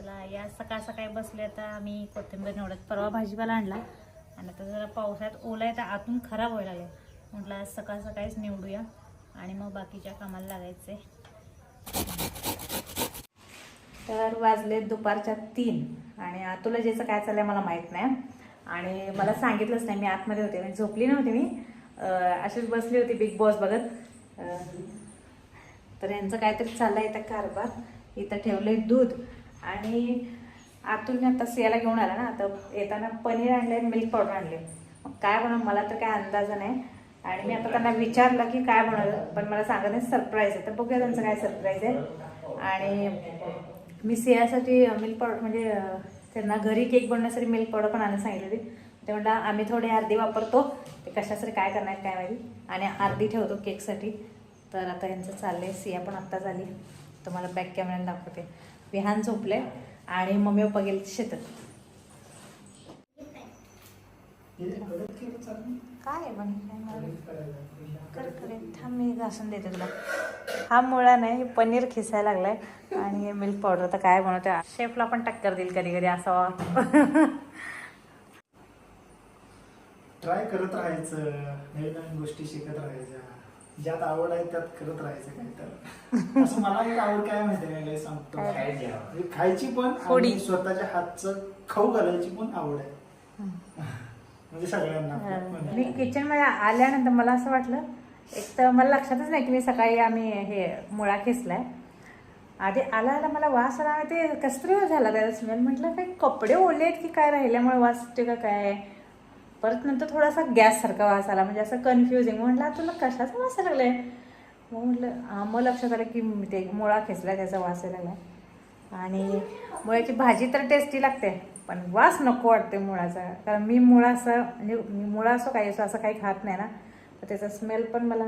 चला या सकाळ सकाळी बसले आता आम्ही कोथिंबीर निवडत. परवा भाजीपाला आणला आणि आता जरा पावसाळ्यात ओला आहे तर आतून खराब व्हायला लागेल. म्हटलं आज सकाळ सकाळीच निवडूया आणि मग बाकीच्या कामाला लागायचे. तर वाजले दुपारच्या तीन आणि तुला ज्याचं काय चाललंय मला माहीत नाही. आणि मला सांगितलंच नाही मी आतमध्ये होते म्हणजे झोपली नव्हती मी. अशीच बसली होती बिग बॉस बघत. तर यांचं काहीतरी चाललंय इथं कारभार. इथं ठेवलंय दूध. आणि आतून मी आता सियाला घेऊन आला ना आता येताना पनीर आणले मिल्क पावडर आणले मग काय बनव मला तर काय अंदाज नाही. आणि मी आता त्यांना विचारलं की काय बनवलं पण मला सांगत नाही सरप्राईज आहे. तर बघूया त्यांचं काय सरप्राईज आहे. आणि मी सियासाठी मिल्क पावडर म्हणजे त्यांना घरी केक बनवण्यासाठी मिल्क पावडर पण आणायला सांगितली होती. ते म्हणलं आम्ही थोडी अर्धी वापरतो. ते कशासाठी काय करणार काय माहिती. आणि अर्धी ठेवतो केकसाठी तर आता यांचं चाललं आहे सिया पण आत्ता झाली तुम्हाला बॅक कॅमेऱ्याने दाखवते. विहान झोपले आणि मम्मी पप्पा गेले शेतात. काय थांब मी घासून देते तुला. हा मुळा नाही पनीर खिसायला लागलाय आणि मिल्क पावडर तर काय बनवते? शेफला पण टक्कर देईल कधी कधी असं. ट्राय करत राहायचं. नवीन नवीन गोष्टी शिकत राहायच्या. ज्यात आवड आहे त्यात करत राहायचं काही तर असं मला एक आवड काय माहिती काय? सांगतो? म्हणजे खायची पण. आणि स्वतःच्या हातचं खाऊ घालायची पण आवड आहे. म्हणजे सगळ्यांना. मी किचनमध्ये आल्यानंतर मला असं वाटलं एक तर मला लक्षातच नाही की मी सकाळी आम्ही हे मुळा खेचलाय. आधी आला आला मला वास आला ते कसतरी झाला त्याचा स्मेल म्हटलं काही कपडे ओले आहेत की काय राहिल्यामुळे वास का काय? परत नंतर थोडासा गॅस सारखा वास आला म्हणजे असं कन्फ्युजिंग म्हटलं तुला कशाचा वास लागलाय? मग म्हटलं मग लक्षात आलं की ते मुळा खेचला त्याचा वास लागला आणि मुळ्याची भाजी तर टेस्टी लागते पण वास नको वाटते मुळाचा. कारण मी मुळा असं म्हणजे मी मुळा असो काही असो असं काही खात नाही ना. तर त्याचा स्मेल पण मला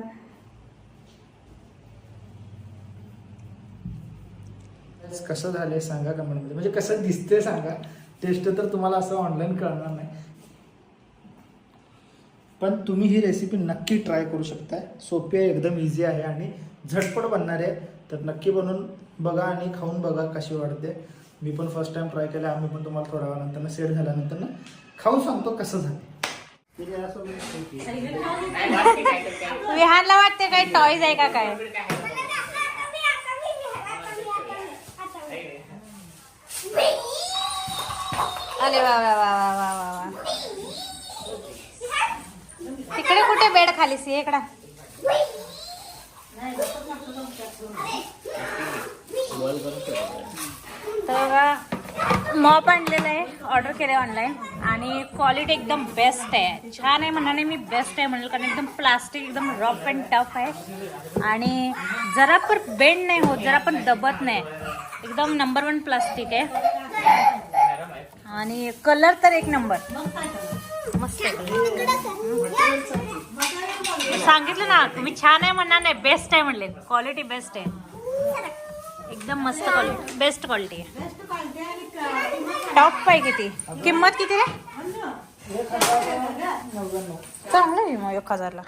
कसं झालंय सांगा कमेंटमध्ये म्हणजे कसं दिसते सांगा. टेस्ट तर तुम्हाला असं ऑनलाईन कळणार नाही. पण तुम्ही ही रेसिपी नक्की ट्राय करू शकताय. सोपी आहे एकदम इझी आहे आणि झटपट बनणार आहे. तर नक्की बनवून बघा आणि खाऊन बघा कशी वाटते मी पण फर्स्ट टाइम ट्राय केलं आम्ही पण तुम्हाला थोड्या वेळानंतर सेट झाल्यानंतर ना खाऊन सांगतो कसं झालं. विहानला वाटते काही टॉईज आहे का काय? अरे वा वा वा वा वा वा वा तिकडे कुठे बेड खाली सी इकडा. तर मॉप आणलेलं आहे ऑर्डर केलं आहे ऑनलाईन. आणि क्वालिटी एकदम बेस्ट आहे. छान आहे म्हणण्याने मी बेस्ट आहे म्हणेल कारण एकदम प्लास्टिक एकदम रफ अँड टफ आहे. आणि जरा पण बेंड नाही होत जरा पण दबत नाही. एकदम नंबर वन प्लास्टिक आहे. आणि कलर तर एक नंबर. मस्त सांगितलं ना तुम्ही छान आहे म्हणणार नाही बेस्ट आहे म्हणले. क्वालिटी बेस्ट आहे. एकदम मस्त क्वालिटी बेस्ट क्वालिटी आहे. टॉप पाय किती? किंमत किती रे? चांगलं आहे मग एक हजारला.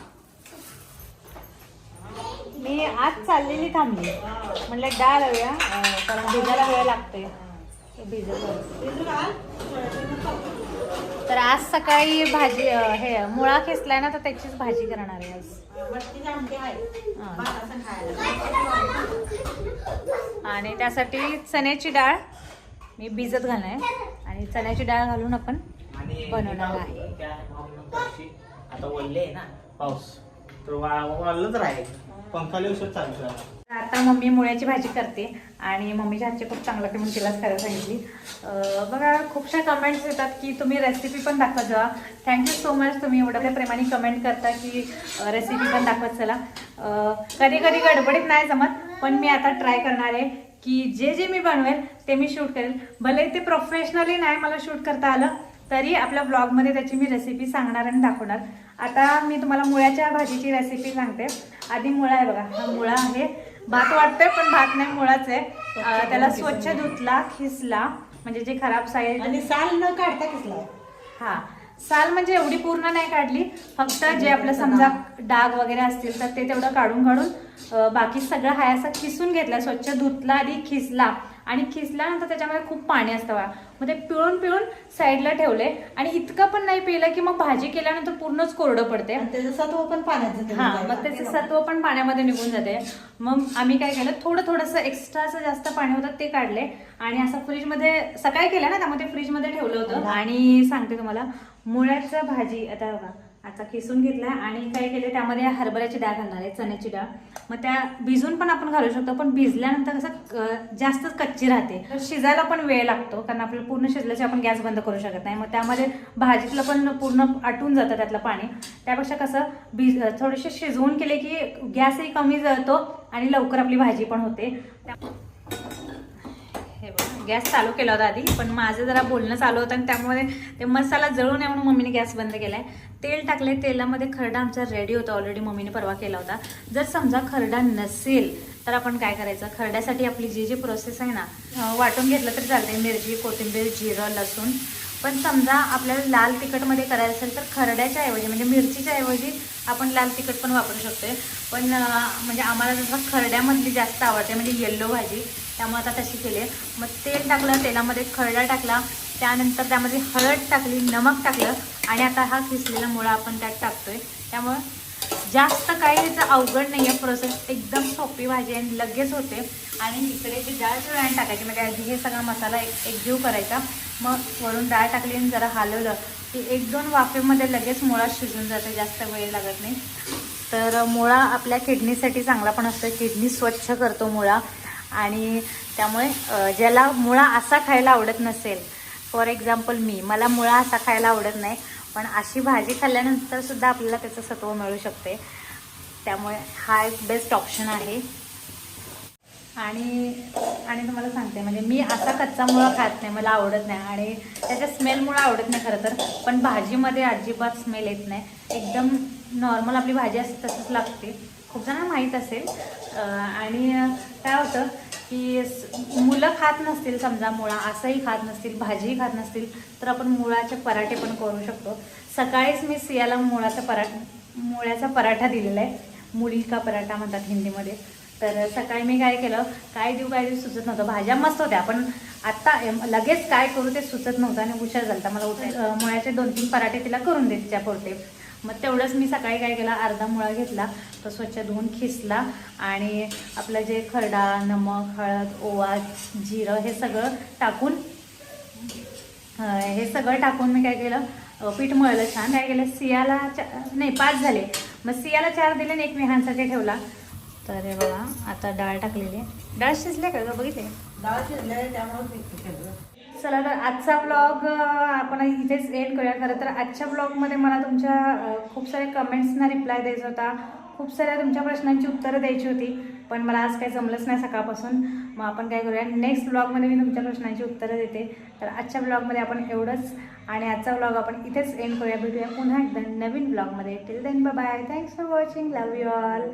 मी आज चाललेली थांबली. म्हणलं डाळ हव्या कारण भिजायला वेळ लागते भिजत. तर आज सकाळी भाजी हे मुळा खेचलाय ना तर त्याचीच भाजी करणार आहे आज. आणि त्यासाठी चण्याची डाळ मी भिजत घालणार आहे. आणि चण्याची डाळ घालून आपण बनवणार आहे. आता ना पाऊस. तर वा- वाळलंच राहील. पंखा चालू आता मम्मी मुळ्याची भाजी करते आणि मम्मीच्या हातची खूप चांगलं ते म्हणून तिलाच करायला सांगितली. बघा खूपशा कमेंट्स येतात की तुम्ही रेसिपी पण दाखवत जा. थँक्यू सो मच तुम्ही एवढं प्रेमाने कमेंट करता की रेसिपी पण दाखवत चला. कधी कधी गडबडीत नाही जमत पण मी आता ट्राय करणार आहे की जे जे मी बनवेल ते मी शूट करेल. भले ते प्रोफेशनली नाही मला शूट करता आलं तरी आपल्या ब्लॉगमध्ये त्याची मी रेसिपी सांगणार आणि दाखवणार. आता मी तुम्हाला मुळ्याच्या भाजीची रेसिपी सांगते. आधी मुळा आहे बघा. हा मुळा आहे. भात वाटतोय पण भात नाही मुळाच आहे. त्याला स्वच्छ धुतला खिसला. म्हणजे जे खराब साईड आणि साल न काढता कसला हा. साल म्हणजे एवढी पूर्ण नाही काढली. फक्त जे आपलं समजा डाग वगैरे असतील तर ते तेवढं काढून काढून बाकी सगळं हाय असं खिसून घेतला. स्वच्छ धुतला आधी खिसला. आणि खिसल्यानंतर त्याच्यामध्ये खूप पाणी असतं बघा. मग ते पिळून पिळून साईडला ठेवले आणि इतकं पण नाही पिलं की मग भाजी केल्यानंतर पूर्णच कोरडं पडते. त्याचं सत्व पण पाण्यात जातं हा. मग त्याचे सत्व पण पाण्यामध्ये निघून जाते. मग आम्ही काय केलं थोडं थोडंसं एक्स्ट्रा असं जास्त पाणी होतं ते काढले आणि असं फ्रीजमध्ये सकाळी केलं ना त्यामध्ये फ्रीजमध्ये ठेवलं होतं. आणि सांगते तुम्हाला मुळ्याचं भाजी आता बघा आता किसून घेतला आणि काय केलं त्यामध्ये हरभऱ्याची डाळ घालणार आहे चण्याची डाळ. मग त्या भिजून पण आपण घालू शकतो पण भिजल्यानंतर कसं जास्तच कच्ची राहते. तर शिजायला पण वेळ लागतो कारण आपल्याला पूर्ण शिजल्याची आपण गॅस बंद करू शकत नाही. मग त्यामध्ये भाजीतलं पण पूर्ण आटून जातं त्यातलं पाणी. त्यापेक्षा कसं भिज थोडेसे शिजवून केले की गॅसही कमी जळतो आणि लवकर आपली भाजी पण होते. हे बघा. गॅस चालू केला होता आधी पण माझं जरा बोलणं चालू होतं आणि त्यामुळे ते मसाला जळू नये म्हणून मम्मीने गॅस बंद केला आहे तेल टाकले तेलामध्ये खरडा आमचा रेडी होता. ऑलरेडी मम्मीने परवा केला होता. जर समजा खरडा नसेल तर आपण काय करायचं? खरड्यासाठी आपली जी जी प्रोसेस आहे ना वाटून घेतलं तरी चालते मिरची कोथिंबीर जिरं लसूण. पण समजा आपल्याला लाल तिखटमध्ये करायचं असेल तर खरड्याच्या ऐवजी म्हणजे मिरचीच्या ऐवजी आपण लाल तिखट पण वापरू शकतो पण म्हणजे आम्हाला जसं खरड्यामधली जास्त आवडते म्हणजे येल्लो भाजी त्यामुळे आता तशी केली आहे. मग तेल टाकलं तेलामध्ये खरडा टाकला त्यानंतर त्यामध्ये हळद टाकली नमक टाकलं आणि आता हा खिसलेला मुळा आपण त्यात टाकतोय. त्यामुळं जास्त काही त्याचं अवघड नाही आहे प्रोसेस एकदम सोपी भाजी आहे आणि लगेच होते. आणि इकडे जी डाळ चिवड्याने टाकायची म्हणजे आधी हे सगळा मसाला एक एकजीव करायचा. मग वरून डाळ टाकली आणि जरा हलवलं की एक दोन वाफेमध्ये लगेच मुळा शिजून जाते जास्त वेळ लागत नाही. तर मुळा आपल्या किडनीसाठी चांगला पण असतो किडनी स्वच्छ करतो मुळा. आणि त्यामुळे ज्याला मुळा असा खायला आवडत नसेल फॉर एक्झाम्पल मी मला मुळा असा खायला आवडत नाही पण अशी भाजी खाल्ल्यानंतर सुद्धा आपल्याला त्याचं सत्व मिळू शकते. त्यामुळे हा एक बेस्ट ऑप्शन आहे. आणि आणि तुम्हाला सांगते म्हणजे मी असा कच्चा मुळा खात नाही मला आवडत नाही. आणि त्याच्या स्मेलमुळं आवडत नाही खरं तर पण भाजीमध्ये अजिबात स्मेल येत नाही. एकदम नॉर्मल आपली भाजी असते तसंच लागते. खूप जणांना माहीत असेल. आणि काय होतं की मुलं खात नसतील समजा मुळा असंही खात नसतील भाजीही खात नसतील तर आपण मुळाचे पराठे पण करू शकतो. सकाळीच मी सियाला मुळाचा पराठा मुळ्याचा पराठा दिलेला आहे. मुली का पराठा म्हणतात हिंदीमध्ये. तर सकाळी मी काय केलं काय देऊ काय देऊ सुचत नव्हतं. भाज्या मस्त होत्या पण आत्ता लगेच काय करू ते सुचत नव्हतं आणि उशीर झाला मला उठे मुळ्याचे दोन तीन पराठे तिला करून दे तिच्या पुरते मग तेवढंच मी सकाळी काय केला अर्धा मुळा घेतला तो स्वच्छ धुवून खिसला आणि आपलं जे खरडा नमक हळद ओवा जिरं हे सगळं टाकून हे सगळं टाकून मी काय केलं पीठ मळलं छान. काय केलं सियाला चा नाही पाच झाले. मग सियाला चार दिले आणि एक विहांसाठी ठेवला. तर हे बघा आता डाळ टाकलेली आहे. डाळ शिजले का बघितले डाळ शिजले त्यामुळे चला तर आजचा ब्लॉग आपण इथेच एंड करूया. खरं तर आजच्या ब्लॉगमध्ये मला तुमच्या खूप साऱ्या कमेंट्सना रिप्लाय द्यायचा होता. खूप साऱ्या तुमच्या प्रश्नांची उत्तरं द्यायची होती. पण मला आज काही जमलंच नाही सकाळपासून. मग आपण काय करूया? नेक्स्ट ब्लॉगमध्ये मी तुमच्या प्रश्नांची उत्तरं देते. तर आजच्या ब्लॉगमध्ये आपण एवढंच. आणि आजचा ब्लॉग आपण इथेच एंड करूया. भेटूया पुन्हा एकदा नवीन ब्लॉगमध्ये till then bye thanks for watching love you all